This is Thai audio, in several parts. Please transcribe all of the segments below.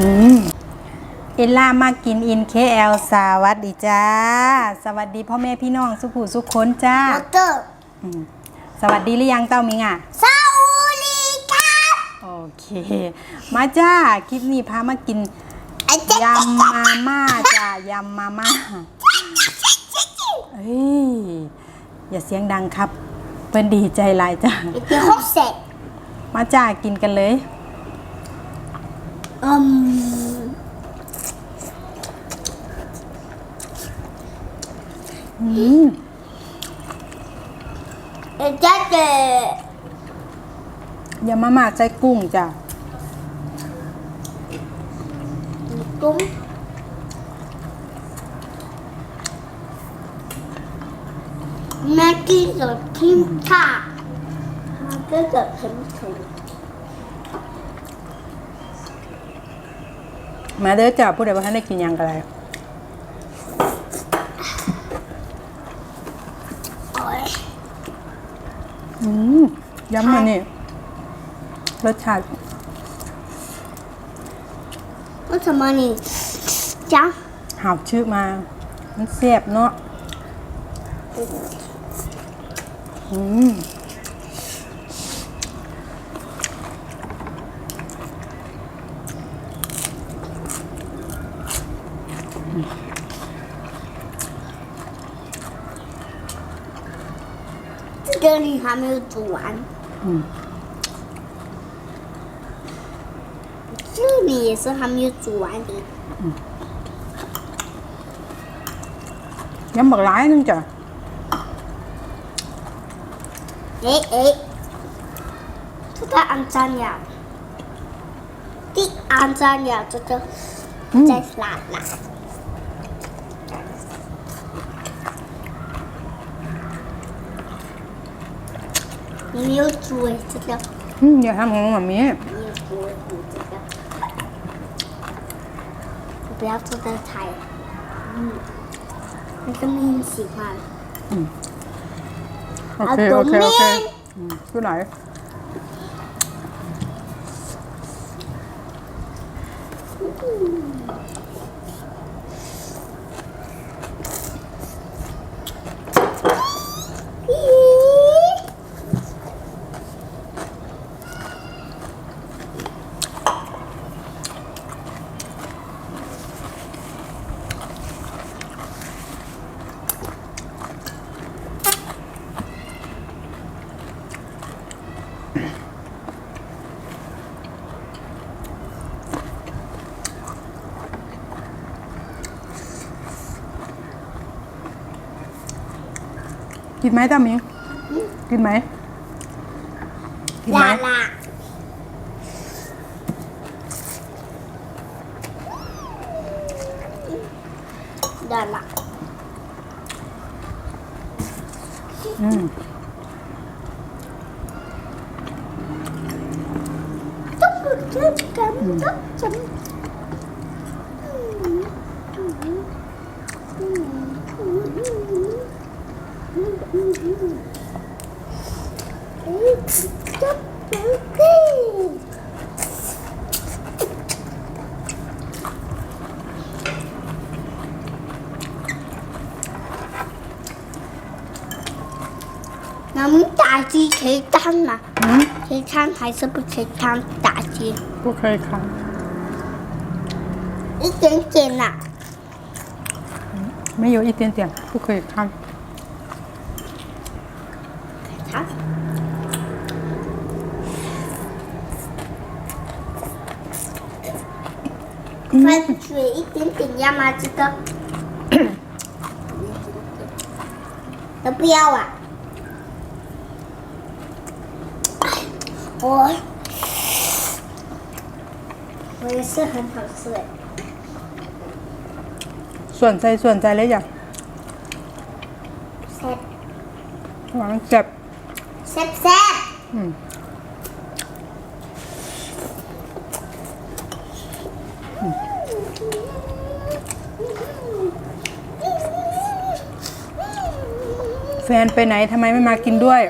อืมเอลล่ามากินอินเคแอลสวัสดีจ้า สวัสดีพ่อแม่พี่น้องสุขุสุขคนจ้า มอเตอร์อืมสวัสดีหรือยังเต้ามิงอะ ซาอุลีครับโอเค มาจ้า คลิปนี้พามากินไอ้เจ๊ก ยำมาม่าจ้ายำมาม่าเฮ้ย อย่าเสียงดังครับเปิ้นดีใจหลายจ้าไอ้เจ๊ฮอกเซ็ตมาจ้ากินกันเลยอืมอืมไอ้เจ๊เจ๊ยำมาม่าใส่กุ้งจ้า ตุ้มแม่กินกับทิมค่ะมันก็เกิดเข็มถุงมาเด้อจ้าผู้ใดว่าท่านได้กินหยังกันเลยโอ้ยอืมยำมานี่รสชาติ ว่าทำไมนี่จ้า หาวชื่อมา มันแซ่บเนาะอืม 这里还没有煮完。嗯。 这里也是还没有煮完的。 ยำบักหลายนึงจ้ะ 哎哎，这个安粘了，第安粘了这个嗯再拉拉。你没有煮哎，这个 อืมอย่าท Blatt Teil. Und dann hinzieht man. โอเค โอเค โอเคอืมอยู่ไหน กินไหมตามิกินไหมกินไหมได้ละอืมตุ๊กตุ๊กตุ๊กตุ๊กตุ๊ก 너무 따지 계산 나. 응? 계산 다시 부 계산 따지. 不可以看，一点点啦、 没有一点点，不可以看。자. Phải chuyển ít tiếng tiếng ra mà chứ cơ Nó béo à 我我也是很好吃哎，ส่วนใจส่วนใจเลยอย่าง塞หวังเจ็บ塞塞，อืมแฟนไปไหนทำไมไม่มากินด้วย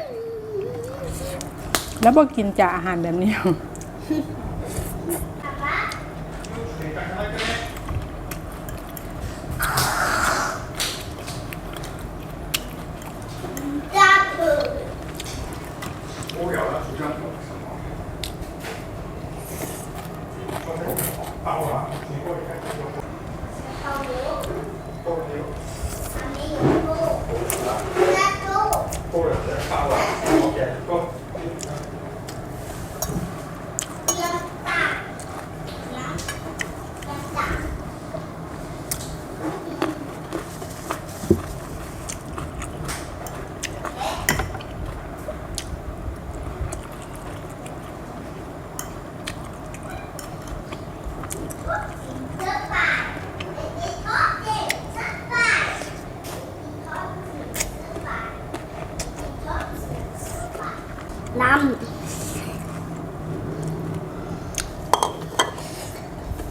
แล้วบอกกินจากอาหารแบบนี้จ้า น้ำ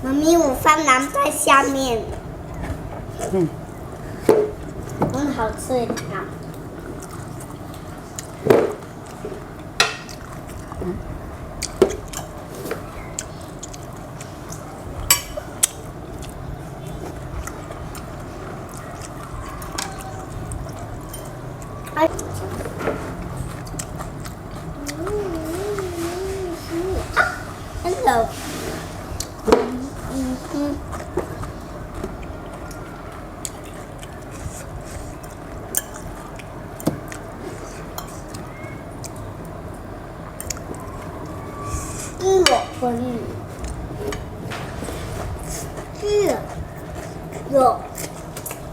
妈咪，我放蓝在下面。嗯，很好吃的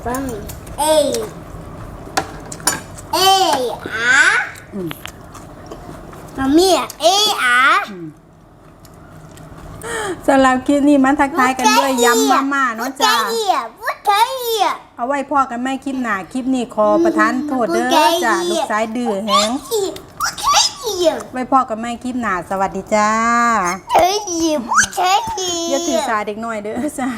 ฟังเอเออามามี่เออาสำหรับคลิปนี้มันทักทายกันด้วยยำมามาเนาะจ้าเอาไว้พ่อกันแม่คลิปหนาคลิปนี้ขอประทานโทษเด้อจ้าลูกสายดื้อแฮงไว้พ่อกับแม่คลิปหนาสวัสดีจ้าเฮ้ยอย่าถือสาเด็กหน่อยเด้อจ้า